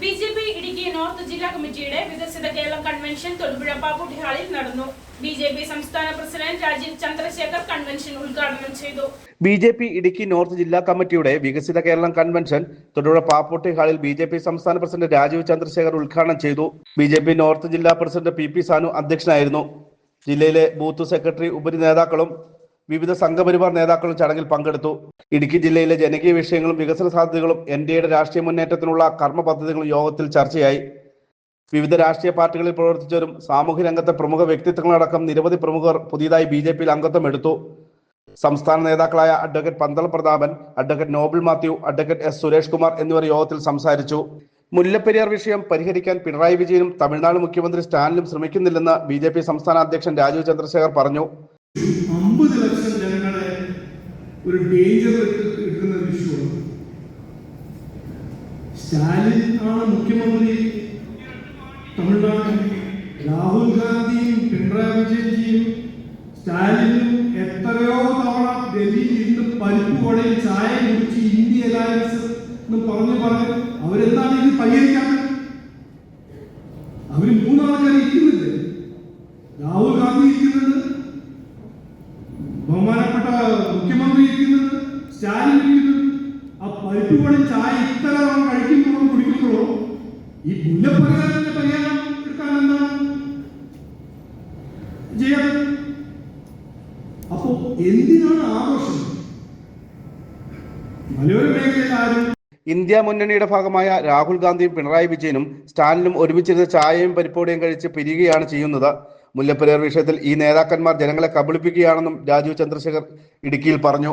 B J P Idukki north ജില്ലാ കമ്മിറ്റിയുടെ വികസിത കേരളം കൺവെൻഷൻ തൊടുപുഴ പാപ്പുട്ടി ഹാളിൽ നടന്നു. ബി ജെ പി സംസ്ഥാന പ്രസിഡന്റ് രാജീവ് ചന്ദ്രശേഖർ കൺവെൻഷൻ ഉദ്ഘാടനം ചെയ്തു. B J P Idukki north ജില്ലാ കമ്മിറ്റിയുടെ വികസിത കേരളം കൺവെൻഷൻ തൊടുപുഴ പാപ്പൂട്ടി ഹാളിൽ ബി ജെ പി സംസ്ഥാന പ്രസിഡന്റ് രാജീവ് ചന്ദ്രശേഖർ ഉദ്ഘാടനം ചെയ്തു. ബി ജെ പി നോർത്ത് ജില്ലാ പ്രസിഡന്റ് പി പി സാനു അധ്യക്ഷനായിരുന്നു. ജില്ലയിലെ ബൂത്ത് സെക്രട്ടറി ഉപരി നേതാക്കളും വിവിധ സംഘപരിവാർ നേതാക്കളും ചടങ്ങിൽ പങ്കെടുത്തു. ഇടുക്കി ജില്ലയിലെ ജനകീയ വിഷയങ്ങളും വികസന സാധ്യതകളും എൻ ഡി എയുടെ രാഷ്ട്രീയ മുന്നേറ്റത്തിനുള്ള കർമ്മ പദ്ധതികളും യോഗത്തിൽ ചർച്ചയായി. വിവിധ രാഷ്ട്രീയ പാർട്ടികളിൽ പ്രവർത്തിച്ചവരും സാമൂഹ്യ രംഗത്തെ പ്രമുഖ വ്യക്തിത്വങ്ങളടക്കം നിരവധി പ്രമുഖർ പുതിയതായി ബി ജെ പിയിൽ അംഗത്വം എടുത്തു. സംസ്ഥാന നേതാക്കളായ advocate Pandala Prathapan advocate Noble Mathew advocate S Suresh Kumar എന്നിവർ യോഗത്തിൽ സംസാരിച്ചു. മുല്ലപ്പെരിയാർ വിഷയം പരിഹരിക്കാൻ പിണറായി വിജയനും തമിഴ്നാട് മുഖ്യമന്ത്രി സ്റ്റാലിനും ശ്രമിക്കുന്നില്ലെന്ന് ബി സംസ്ഥാന അധ്യക്ഷൻ രാജീവ് ചന്ദ്രശേഖർ പറഞ്ഞു. അമ്പത് ലക്ഷം ജനങ്ങളെ ഒരു ഡേഞ്ചർ എടുക്കുന്ന ഒരു വിഷയമാണ് സ്റ്റാലിൻ ആണ് മുഖ്യമന്ത്രി. തമിഴ്നാട്ടിൽ രാഹുൽ ഗാന്ധിയും പിണറായി വിജയൻജിയും സ്റ്റാലിനും എത്രയോ തവണ ഡൽഹിയിൽ ഇരുന്ന് പരിപ്പ് ചായ കുടിച്ച് ഇന്ത്യ അലയൻസ് എന്ന് പറഞ്ഞു പറഞ്ഞു അവരെന്താണ് ഇത് പരിഹരിക്കാൻ ആ പരിപ്പ് പണി ചായ ഇത്ര അവൻ കഴിക്കുമ്പോഴും കുടിക്കുമ്പോഴും? ഈ മുല്ലപ്പരിഹാരത്തിന്റെ പരിഹാരം എടുക്കാൻ എന്താണ് ചെയ്യാൻ. അപ്പോ എന്തിനാണ് ആഘോഷം? മലയോര മേഖലയിൽ ഇന്ത്യ മുന്നണിയുടെ ഭാഗമായ രാഹുൽ ഗാന്ധിയും പിണറായി വിജയനും സ്റ്റാലിനും ഒരുമിച്ചിരുന്ന് ചായയും പരിപ്പോടിയും കഴിച്ച് പിരിയുകയാണ് ചെയ്യുന്നത്. മുല്ലപ്പെരിയാർ വിഷയത്തിൽ ഈ നേതാക്കന്മാർ ജനങ്ങളെ കബളിപ്പിക്കുകയാണെന്നും രാജീവ് ചന്ദ്രശേഖർ ഇടുക്കിയിൽ പറഞ്ഞു.